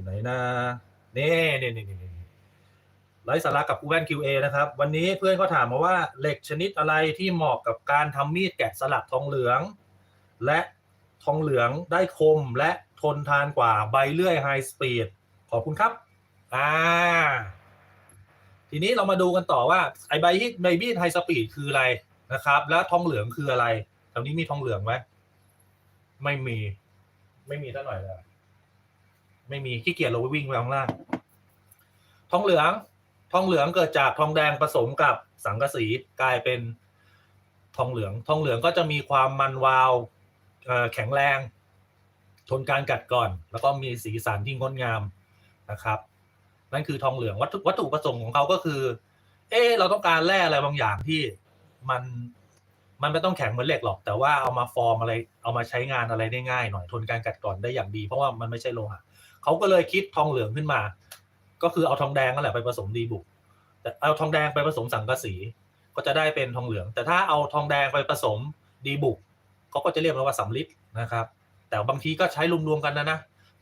อยู่ไหนนะนี่นี่นี่นี่นี่ไร้สาระกับกูแว่น QA นะครับ วันนี้เพื่อนก็ถามมาว่าเหล็กชนิดอะไรที่เหมาะกับการทำมีดแกะสลักทองเหลือง และทองเหลืองได้คมและทนทานกว่าใบเลื่อยไฮสปีดขอบคุณครับ อ่า ทีนี้เรามาดูกันต่อว่าไอใบที่ใบมีดไฮสปีดคืออะไรนะครับ แล้วทองเหลืองคืออะไรแถวนี้มีทองเหลืองไหมไม่มี ไม่มีเท่าหน่อยเลย ไม่มีขี้เกียจลงไปวิ่งไปข้างล่าง ทองเหลือง ทองเหลืองเกิดจากทองแดงผสมกับสังกะสีกลายเป็นทองเหลือง ทองเหลืองก็จะมีความมันวาวแข็งแรง ทนการกัดก่อน แล้วก็มีสีสันที่งดงามนะครับ นั่นคือทองเหลืองวัตถุวัตถุประสงค์ของเขาก็คือ เออเราต้องการแร่อะไรบางอย่างที่มันมันไม่ต้องแข็งเหมือนเหล็กหรอก แต่ว่าเอามาฟอร์มอะไร เอามาใช้งานอะไรได้ง่ายหน่อยทนการกัดกร่อนได้อย่างดี เพราะว่ามันไม่ใช่โลหะ เขาก็เลยคิดทองเหลืองขึ้นมา ก็คือเอาทองแดงนั่นแหละไปผสมดีบุก แต่เอาทองแดงไปผสมสังกะสี ก็จะได้เป็นทองเหลือง แต่ถ้าเอาทองแดงไปผสมดีบุกเขาก็จะเรียกมันว่าสำลิดนะครับ แต่บางทีก็ใช้รวมๆกันนะนะ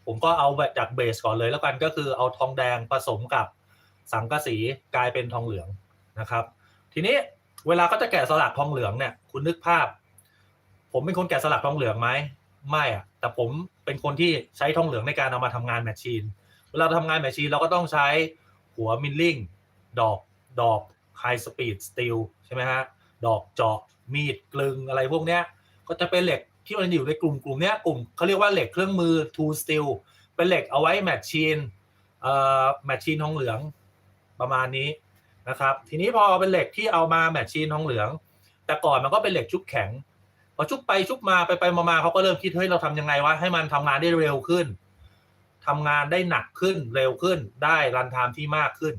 ผมก็เอาแบบจากเบสก่อนเลยแล้วกันก็คือเอาทองแดงผสมกับสังกะสีกลายเป็นทองเหลืองนะครับ ทีนี้เวลาก็จะแกะสลักทองเหลืองเนี่ยคุณนึกภาพ ผมเป็นคนแกะสลักทองเหลืองไหม ไม่อะแต่ผมเป็นคนที่ใช้ทองเหลืองในการเอามาทำงานแมชชีนเวลาทำงานแมชชีนเราก็ต้องใช้หัวมิลลิ่งดอกดอกไฮสปีดสตีลใช่ไหมฮะดอกเจาะมีดกลึงอะไรพวกเนี้ยก็จะเป็นเหล็กที่มันอยู่ในกลุ่มกลุ่มเนี้ยกลุ่มเขาเรียกว่าเหล็กเครื่องมือ tool steel เป็นเหล็กเอาไว้แมชชีนเอ่อแมชชีนทองเหลืองประมาณนี้นะครับ ทีนี้พอเป็นเหล็กที่เอามาแมชชีนทองเหลือง แต่ก่อนมันก็เป็นเหล็กชุบแข็ง พอชุบไปชุบมาไปไปมาๆเขาก็เริ่มคิดเฮ้ยเราทำยังไงวะให้มันทำงานได้เร็วขึ้นทำงานได้หนักขึ้นเร็วขึ้นได้รันไทม์ที่มากขึ้น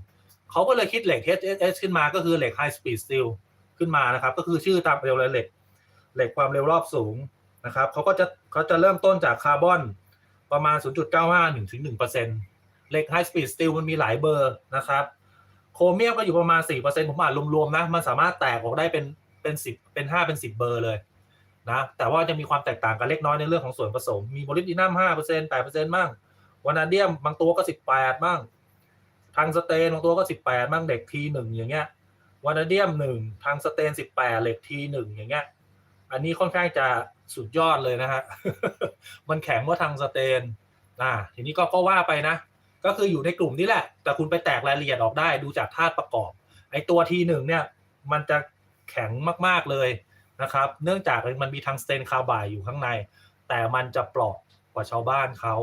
เขาก็เลยคิดเหล็ก HSS ขึ้นมาก็คือเหล็ก High Speed Steel ขึ้นมานะครับ ก็คือชื่อตามเร็วเลยเหล็ก เหล็กความเร็วรอบสูงนะครับเขาก็จะเขาจะเริ่มต้นจากคาร์บอนประมาณ 0.95ถึง1%เหล็ก High Speed Steel มันมีหลายเบอร์นะครับโครเมียมก็อยู่ประมาณ 4%ผมอ่านรวมๆนะ มันสามารถแตกออกได้เป็นเป็น 10 เป็น 5 เป็น 10 เบอร์เลย นะแต่ว่าจะมีความแตกต่างกันเล็กน้อยในเรื่องของส่วนผสม มีโมลิบดีนัม5% 8%บ้างวานาเดียมบางตัวก็18บ้างทางสเตนบางตัวก็18บ้างเหล็กทีหนึ่งอย่างเงี้ยวานาเดียมหนึ่งทางสเตน18เหล็กทีหนึ่งอย่างเงี้ยอันนี้ค่อนข้างจะสุดยอดเลยนะฮะมันแข็งกว่าทางสเตนอ่าทีนี้ก็ก็ว่าไปนะ ก็คืออยู่ในกลุ่มนี้แหละ แต่คุณไปแตกรายละเอียดออกได้ดูจากธาตุประกอบ ไอ้ตัวทีหนึ่งเนี่ย มันจะแข็งมากๆเลย นะครับ เนื่องจากมันมีทางสเตนคาร์บายอยู่ข้างใน แต่มันจะเปราะกว่าชาวบ้านเขา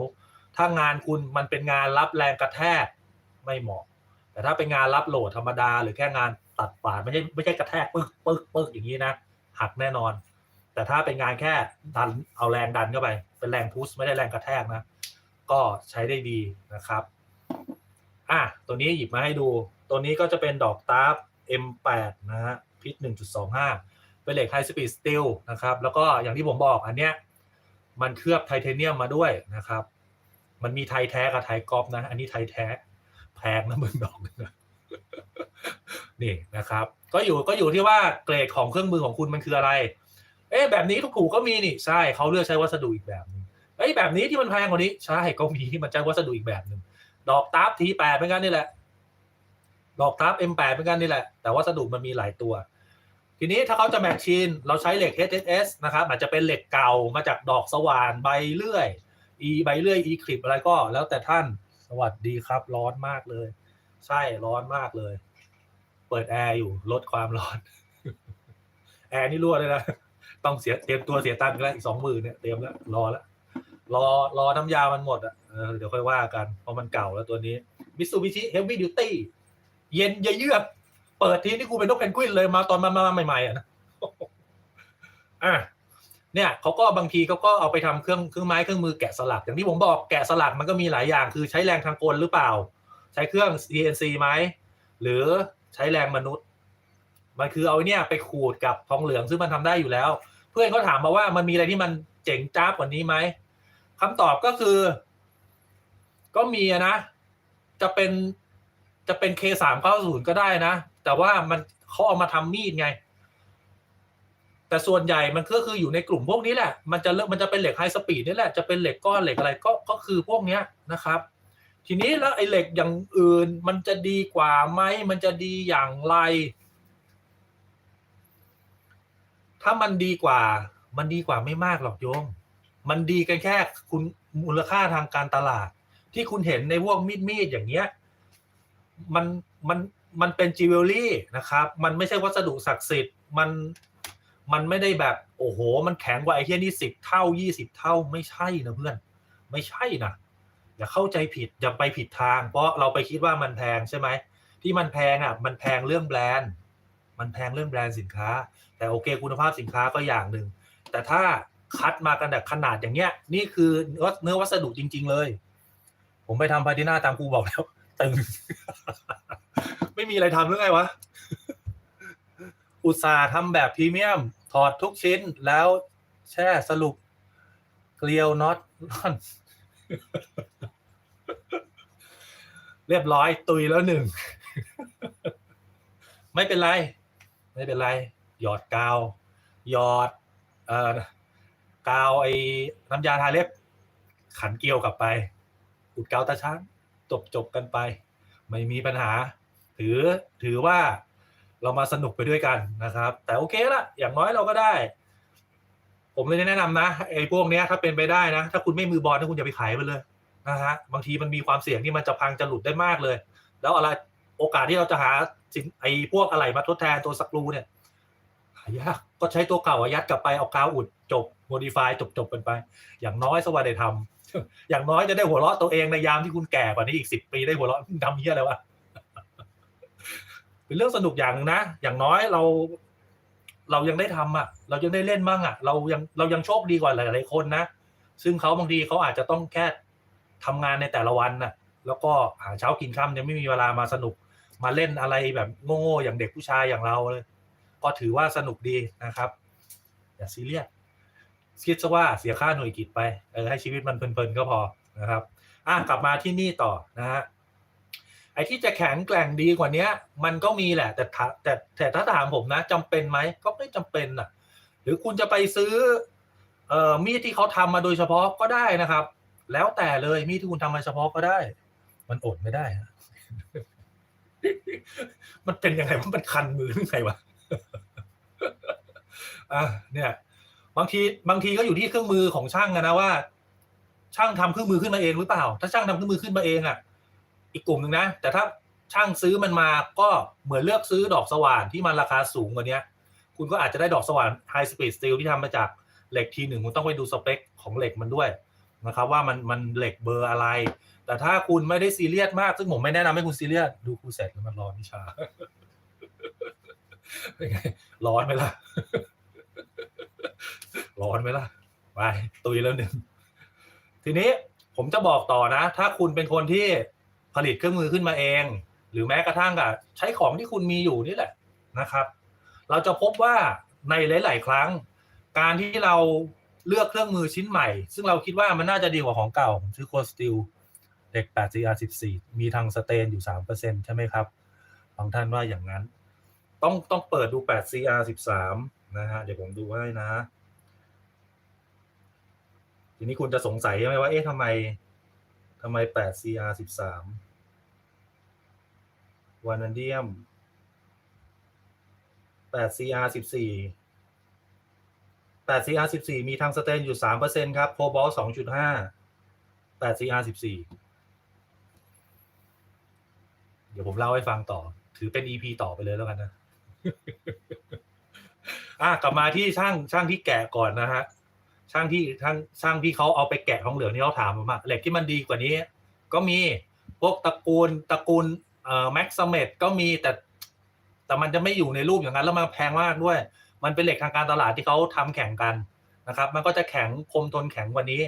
ถ้างานคุณมันเป็นงานรับแรงกระแทกไม่เหมาะ แต่ถ้าเป็นงานรับโหลดธรรมดา หรือแค่งานตัดปาดไม่ใช่ไม่ใช่กระแทกปึ๊กปึ๊กปึ๊กอย่างนี้นะหักแน่นอน แต่ถ้าเป็นงานแค่ดันเอาแรงดันเข้าไป เป็นแรงพุชไม่ได้แรงกระแทกนะ ก็ใช้ได้ดีนะครับอะตัวนี้หยิบมาให้ดู ตัวนี้ก็จะเป็นดอกตาร์ฟ M8 นะฮะพิษ1.25 เป็นเหล็กไฮสปีดสตีลนะครับแล้วก็อย่างที่ผมบอกอันเนี้ยมันเคลือบไทเทเนียมมาด้วยนะครับ มันมีไทยแท้กับไทยกอล์ฟนะ อันนี้ไทยแท้แพงนะมึงดอกนึงนะนี่นะครับ ก็อยู่ก็อยู่ที่ว่าเกรดของเครื่องมือของคุณมันคืออะไร เอ๊ะแบบนี้ถูกๆก็มีนี่ใช่เขาเลือกใช้วัสดุอีกแบบนึงเอ้ยแบบนี้ที่มันแพงกว่านี้ใช่ก็มีที่มันใช้วัสดุอีกแบบหนึ่งดอกตับทีแปดเป็นกันนี่แหละ ดอกตับ M8 เป็นกันนี่แหละ แต่วัสดุมันมีหลายตัว ทีนี้ถ้าเขาจะแมทชีนเราใช้เหล็ก HSS นะครับอาจจะเป็นเหล็กเก่ามาจากดอกสว่านใบเลื่อย E ใบเลื่อย E คลิปอะไรก็แล้วแต่ท่านสวัสดีครับ ร้อนมากเลย ใช่ร้อนมากเลย เปิดแอร์อยู่ลดความร้อน แอร์นี่รั่วเลยนะต้องเสียเตรียมตัวเสียตังค์แล้วอีกสองหมื่นเนี่ยเตรียมแล้วรอแล้วรอรอน้ำยามันหมดอะเออเดี๋ยวค่อยว่ากันเพราะมันเก่าแล้วตัวนี้ Mitsubishi Heavy Duty เย็นเยือก เปิดทีนี่กูเป็นนกเพนกวินเลยมาตอนมามาใหม่ๆอะนะอะเนี่ยเขาก็บางทีเขาก็เอาไปทำเครื่องเครื่องไม้เครื่องมือแกะสลัก อย่างที่ผมบอกแกะสลักมันก็มีหลายอย่าง คือใช้แรงทางกลหรือเปล่า ใช้เครื่อง CNC ไหมหรือใช้แรงมนุษย์ มันคือเอาเนี่ยไปขูดกับทองเหลืองซึ่งมันทำได้อยู่แล้ว เพื่อนเขาถามมาว่ามันมีอะไรที่มันเจ๋งจ้าบกว่านี้ไหมคำตอบก็คือ ก็มีนะ จะเป็นจะเป็น K สามเก้าศูนย์ก็ได้นะ แต่ว่ามันเขาเอามาทำมีดไง แต่ส่วนใหญ่มันก็คืออยู่ในกลุ่มพวกนี้แหละ มันจะเริ่มมันจะเป็นเหล็กไฮสปีดนี่แหละ จะเป็นเหล็กก้อนเหล็กอะไรก็ก็คือพวกเนี้ยนะครับ ทีนี้แล้วไอ้เหล็กอย่างอื่นมันจะดีกว่าไหมมันจะดีอย่างไร ถ้ามันดีกว่า มันดีกว่าไม่มากหรอกโยม มันดีกันแค่คุณมูลค่าทางการตลาด ที่คุณเห็นในพวกมีดมีดอย่างเงี้ย มันมันมันเป็นจิวเวลรี่นะครับ มันไม่ใช่วัสดุศักดิ์สิทธิ์มันมันไม่ได้แบบโอ้โห มันแข็งกว่าไอ้เทียนี่สิบเท่ายี่สิบเท่าไม่ใช่นะเพื่อน ไม่ใช่นะอย่าเข้าใจผิดอย่าไปผิดทาง เพราะเราไปคิดว่ามันแพงใช่ไหมที่มันแพงอะ มันแพงเรื่องแบรนด์ มันแพงเรื่องแบรนด์สินค้า แต่โอเคคุณภาพสินค้าก็อย่างหนึ่งแต่ถ้าคัดมากันแบบขนาดอย่างเงี้ย นี่คือเนื้อวัสดุจริง ๆ เลย ผมไปทำพาติน่าตามครูบอกแล้ว ตึง ไม่มีอะไรทำหรือไงวะ อุตสาห์ทำแบบพรีเมียม ถอดทุกชิ้นแล้วแช่สรุป เกลียวน็อตร่อน เรียบร้อยตุยแล้วหนึ่ง ไม่เป็นไร ไม่เป็นไร หยอดกาว หยอด เอ่อกาวไอ้น้ำยาทาเล็บ ขันเกลียวกลับไป อุดกาวตาช้าง จบจบกันไป ไม่มีปัญหา ถือถือว่าเรามาสนุกไปด้วยกันนะครับ แต่โอเคละอย่างน้อยเราก็ได้ ผมเลยแนะนำนะไอ้พวกเนี้ยถ้าเป็นไปได้นะ ถ้าคุณไม่มือบอลถ้าคุณอย่าไปขายมันเลยนะฮะบางทีมันมีความเสี่ยงที่มันจะพังจะหลุดได้มากเลย แล้วอะไรโอกาสที่เราจะหาสินไอ้พวกอะไรมาทดแทนตัวสกรูเนี่ยหายากก็ใช้ตัวเก่าอะยัดกลับไปเอากาวอุดจบโมดิฟายจบจบกันไป อย่างน้อยสวัสดีทำ อย่างน้อยจะได้หัวเราะตัวเองในยามที่คุณแก่กว่านี้อีกสิบปีได้หัวเราะทำเหี้ยอะไรวะเป็นเรื่องสนุกอย่างนึงนะอย่างน้อยเรา เรายังได้ทำอะ เรายังได้เล่นบ้างอะ เรายังเรายังโชคดีกว่าหลายๆคนนะซึ่งเขาบางทีเขาอาจจะต้องแค่ทำงานในแต่ละวันน่ะ แล้วก็หาเช้ากินค่ำยังไม่มีเวลามาสนุกมาเล่นอะไรแบบโง่ๆอย่างเด็กผู้ชายอย่างเราเลย ก็ถือว่าสนุกดีนะครับ อย่าซีเรียส คิดซะว่าเสียค่าหน่วยกิจไปเออให้ชีวิตมันเพลินๆก็พอนะครับอะกลับมาที่นี่ต่อนะฮะไอ้ที่จะแข็งแกร่งดีกว่าเนี้ยมันก็มีแหละ แต่ถ้าแต่แต่ถ้าถามผมนะจำเป็นไหมก็ไม่จำเป็นอะ หรือคุณจะไปซื้อเอ่อมีดที่เขาทำมาโดยเฉพาะก็ได้นะครับ แล้วแต่เลยมีดที่คุณทำมาเฉพาะก็ได้ มันอดไม่ได้ฮะมันเป็นยังไงว่ามันคันมือหรือไงวะอะเนี่ย บางทีบางทีก็อยู่ที่เครื่องมือของช่างนะว่า ช่างทำเครื่องมือขึ้นมาเองหรือเปล่า ถ้าช่างทำเครื่องมือขึ้นมาเองอะ อีกกลุ่มหนึ่งนะ แต่ถ้าช่างซื้อมันมาก็เหมือนเลือกซื้อดอกสว่านที่มันราคาสูงกว่านี้คุณก็อาจจะได้ดอกสว่าน High Speed Steel ที่ทำมาจากเหล็กทีหนึ่งคุณต้องไปดูสเปคของเหล็กมันด้วยนะครับว่ามันมันเหล็กเบอร์อะไร แต่ถ้าคุณไม่ได้ซีเรียสมาก ซึ่งผมไม่แนะนำให้คุณซีเรียสดูครูเสร็จแล้วมันร้อนวิชาเป็นไงร้อนไหมล่ะ ร้อนไหมล่ะไปตุยแล้วหนึ่งทีนี้ผมจะบอกต่อนะ ถ้าคุณเป็นคนที่ผลิตเครื่องมือขึ้นมาเอง หรือแม้กระทั่งกับใช้ของที่คุณมีอยู่นี่แหละนะครับ เราจะพบว่าในหลาย ๆ ครั้ง การที่เราเลือกเครื่องมือชิ้นใหม่ ซึ่งเราคิดว่ามันน่าจะดีกว่าของเก่าผมซื้อโคสติลเด็ก 8CR14 มีทางสเตนอยู่ 3%ใช่ไหมครับบางท่านว่าอย่างนั้น ต้องต้องเปิดดู 8CR13 นะฮะเดี๋ยวผมดูให้นะ ทีนี้คุณจะสงสัยใช่ไหมว่า เอ๊ะทำไมทำไม 8CR13 วานันเดียม 8CR14 8CR14 มีทางสเตนอยู่3%ครับ โคบอล2.5 8CR14 เดี๋ยวผมเล่าให้ฟังต่อ ถือเป็น EP ต่อไปเลยแล้วกันนะ อะกลับมาที่ช่างช่างที่แกะก่อนนะฮะ ช่างที่ช่างช่างที่เขาเอาไปแกะทองเหลืองที่เขาถามผมอะเหล็กที่มันดีกว่านี้ ก็มีพวกตระกูลตระกูลเอ่อแม็กซ์เมดก็มีแต่ แต่มันจะไม่อยู่ในรูปอย่างนั้นแล้วมันแพงมากด้วย มันเป็นเหล็กทางการตลาดที่เขาทำแข่งกันนะครับ มันก็จะแข็งคมทนแข็งกว่านี้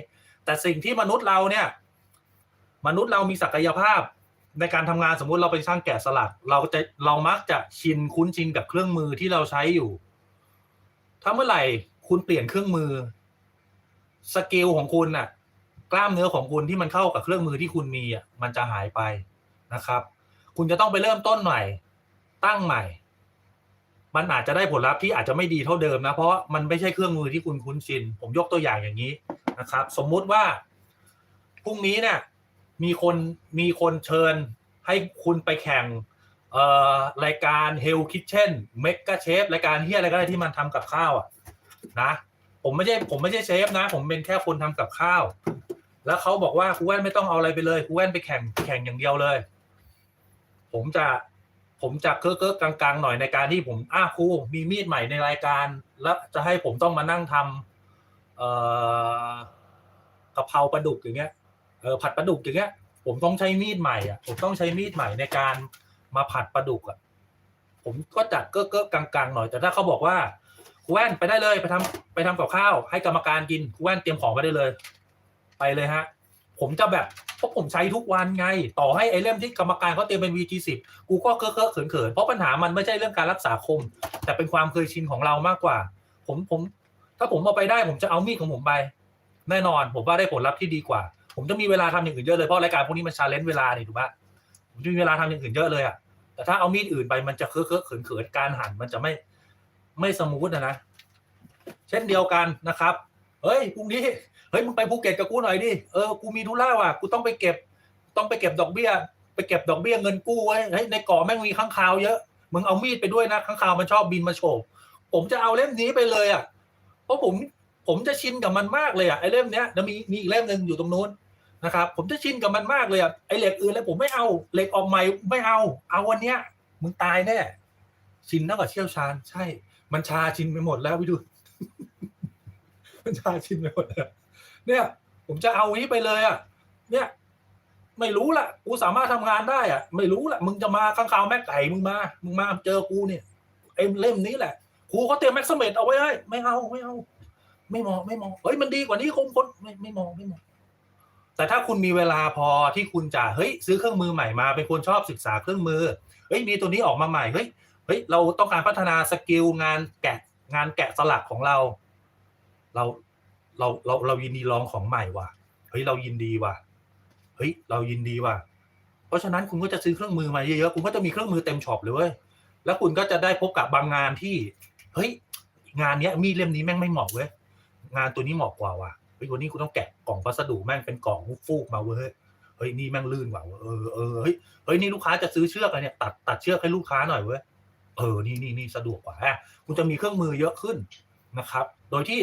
แต่สิ่งที่มนุษย์เราเนี่ย มนุษย์เรามีศักยภาพในการทำงานสมมุติเราเป็นช่างแกะสลัก เราจะเรามักจะชินคุ้นชินกับเครื่องมือที่เราใช้อยู่ ถ้าเมื่อไหร่คุณเปลี่ยนเครื่องมือ สกิลของคุณน่ะ กล้ามเนื้อของคุณที่มันเข้ากับเครื่องมือที่คุณมีอะมันจะหายไปนะครับ คุณจะต้องไปเริ่มต้นใหม่ ตั้งใหม่ มันอาจจะได้ผลลัพธ์ที่อาจจะไม่ดีเท่าเดิมนะ เพราะมันไม่ใช่เครื่องมือที่คุณคุ้นชิน ผมยกตัวอย่างอย่างนี้นะครับ สมมุติว่าพรุ่งนี้เนี่ยมีคนมีคนเชิญให้คุณไปแข่งรายการ Hell Kitchen Mega Chef รายการที่อะไรก็ได้ที่มันทำกับข้าวอะนะ ผมไม่ใช่ผมไม่ใช่เชฟนะ ผมเป็นแค่คนทำกับข้าว แล้วเขาบอกว่าครูแว่นไม่ต้องเอาอะไรไปเลยครูแว่นไปแข่งแข่งอย่างเดียวเลย ผมจะผมจะเก้อเก้อกลางๆหน่อยในการที่ผมอ้าครูมีมีดใหม่ในรายการ แล้วจะให้ผมต้องมานั่งทำเอ่อกะเพราปลาดุกอย่างเงี้ยเออผัดปลาดุกอย่างเงี้ย ผมต้องใช้มีดใหม่อะผมต้องใช้มีดใหม่ในการมาผัดปลาดุกอะผมก็จัดเก้อเก้อกลางๆหน่อย แต่ถ้าเขาบอกว่า ครูแว่นไปได้เลยไปทำไปทำกับข้าว ให้กรรมการกินครูแว่นเตรียมของไปได้เลย ไปเลยฮะ ผมจะแบบเพราะผมใช้ทุกวันไง ต่อให้ไอเล่มที่กรรมการเขาเตรียมเป็น VG10 กูก็เก้อเก้อเขินเขินเพราะปัญหามันไม่ใช่เรื่องการรักษาคม แต่เป็นความเคยชินของเรามากกว่า ผมผม ถ้าผมเอาไปได้ผมจะเอามีดของผมไป แน่นอน ผมว่าได้ผลลัพธ์ที่ดีกว่า ผมจะมีเวลาทำอย่างอื่นเยอะเลยเพราะรายการพวกนี้มันชาเลนจ์เวลาเนี่ยถูกปะผมจะมีเวลาทำอย่างอื่นเยอะเลยอะแต่ถ้าเอามีดอื่นไปมันจะเคอะเคอะเขินเขินการหั่นมันจะไม่ ไม่สมูทนะนะ เช่นเดียวกันนะครับ เฮ้ยพรุ่งนี้ เฮ้ยมึงไปภูเก็ตกับกูหน่อยดิ เออ กูมีธุระว่ะ กูต้องไปเก็บ ต้องไปเก็บดอกเบี้ย ไปเก็บดอกเบี้ยเงินกู้ไว้เฮ้ยในเกาะแม่งมีข้างคาวเยอะ มึงเอามีดไปด้วยนะข้างคาวมันชอบบินมาโฉบผมจะเอาเล่มนี้ไปเลยอะ เพราะผมผมจะชินกับมันมากเลยอะไอ้เล่มเนี้ยแล้วมีมีอีกเล่มหนึ่งอยู่ตรงนู้นนะครับผมจะชินกับมันมากเลยอะไอ้เหล็กอื่นแล้วผมไม่เอาเหล็กออกใหม่ไม่เอา เอาวันเนี้ยมึงตายแน่ชินเท่ากับเชี่ยวชาญใช่ มันชาชินไปหมดแล้วพี่ดู มันชาชินไปหมดแล้วเนี่ย ผมจะเอานี้ไปเลยอะ เนี่ย ไม่รู้ละกูสามารถทำงานได้อะ ไม่รู้ละมึงจะมาข้างคาวแม็กไก่มึงมา มึงมาเจอกูเนี่ยเอ็มเล่มนี้แหละครูเขาเตรียมแม็กซ์เมดเอาไว้ให้ไม่เอาไม่เอา ไม่มองไม่มองเฮ้ยมันดีกว่านี้คงคนไม่ไม่มองไม่มองแต่ถ้าคุณมีเวลาพอที่คุณจะเฮ้ยซื้อเครื่องมือใหม่มาเป็นคนชอบศึกษาเครื่องมือเฮ้ยมีตัวนี้ออกมาใหม่เฮ้ย เฮ้ยเราต้องการพัฒนาสกิลงานแกะงานแกะสลักของเรา เราเราเราเรายินดีลองของใหม่ว่ะเฮ้ยเรายินดีว่ะเฮ้ยเรายินดีว่ะเพราะฉะนั้นคุณก็จะซื้อเครื่องมือมาเยอะๆคุณก็จะมีเครื่องมือเต็มช็อปเลยเว้ยแล้วคุณก็จะได้พบกับบางงานที่เฮ้ยงานเนี้ยมีดเล่มนี้แม่งไม่เหมาะเว้ยงานตัวนี้เหมาะกว่าว่ะเฮ้ยวันนี้กูต้องแกะกล่องพัสดุแม่งเป็นกล่องฟูกมาเว้ยเฮ้ยนี่แม่งลื่นว่ะเออเออเฮ้ยเฮ้ยนี่ลูกค้าจะซื้อเชือกอะไรเนี่ยตัดตัดเชือกให้ลูกค้าหน่อยเว้ย เออนี่นี่นี่สะดวกกว่าคุณจะมีเครื่องมือเยอะขึ้นนะครับ โดยที่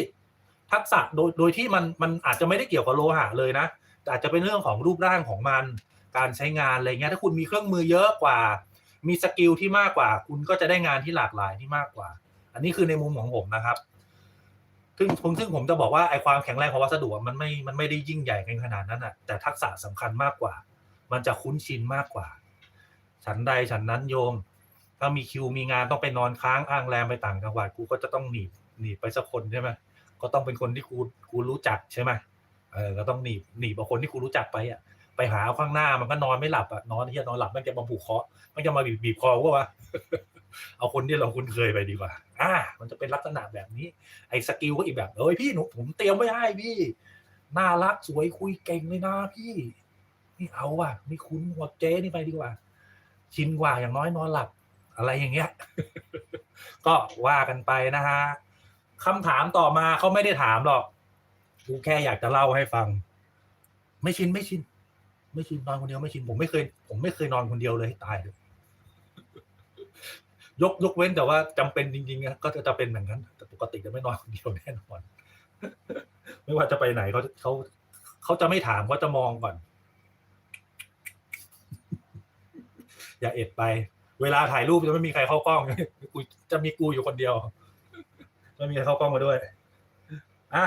ทักษะโดยโดยที่มันมันอาจจะไม่ได้เกี่ยวกับโลหะเลยนะแต่อาจจะเป็นเรื่องของรูปร่างของมัน การใช้งานอะไรเงี้ยถ้าคุณมีเครื่องมือเยอะกว่า มีสกิลที่มากกว่า คุณก็จะได้งานที่หลากหลายที่มากกว่า อันนี้คือในมุมของผมนะครับซึ่งผมซึ่งผมจะบอกว่าไอความแข็งแรงของวัสดุมันไม่มันไม่ได้ยิ่งใหญ่กันขนาดนั้นอะแต่ทักษะสำคัญมากกว่า มันจะคุ้นชินมากกว่า ฉันใดฉันนั้นโยม ถ้ามีคิวมีงานต้องไปนอนค้างอ้างแรมไปต่างจังหวัดกูก็จะต้องหนีบหนีบไปสักคนใช่ไหมก็ต้องเป็นคนที่กูกูรู้จักใช่ไหมเออก็ต้องหนีบหนีบเอาคนที่กูรู้จักไปอะไปหาข้างหน้ามันก็นอนไม่หลับอะนอนที่นอนหลับมันจะมาผูกคอมันจะมาบีบบีบคอกูวะเอาคนที่เราคุ้นเคยไปดีกว่า อ่า มันจะเป็นลักษณะแบบนี้ ไอ้สกิลก็อีกแบบเอ้ยพี่หนูผมเตรียมไว้ให้พี่ น่ารักสวยคุยเก่งเลยนะพี่ นี่เอาว่ะไม่คุ้นหัวเจ๊นี่ไปดีกว่า ชินกว่าอย่างน้อยนอนหลับ อะไรอย่างเงี้ย ก็ว่ากันไปนะฮะคำถามต่อมาเขาไม่ได้ถามหรอกกูแค่อยากจะเล่าให้ฟัง ไม่ชินไม่ชิน ไม่ชินนอนคนเดียวไม่ชินผมไม่เคย ผมไม่เคยนอนคนเดียวเลยให้ตายเลยยกยกเว้นแต่ว่าจำเป็นจริงๆก็จะจะเป็นอย่างนั้น แต่ปกติจะไม่นอนคนเดียวแน่นอน ไม่ว่าจะไปไหนเขาเขาเขาจะไม่ถามเขาจะมองก่อน อย่าเอ็ดไป เวลาถ่ายรูปจะไม่มีใครเข้ากล้องกูจะมีกูอยู่คนเดียวไม่มีใครเข้ากล้องมาด้วย อะ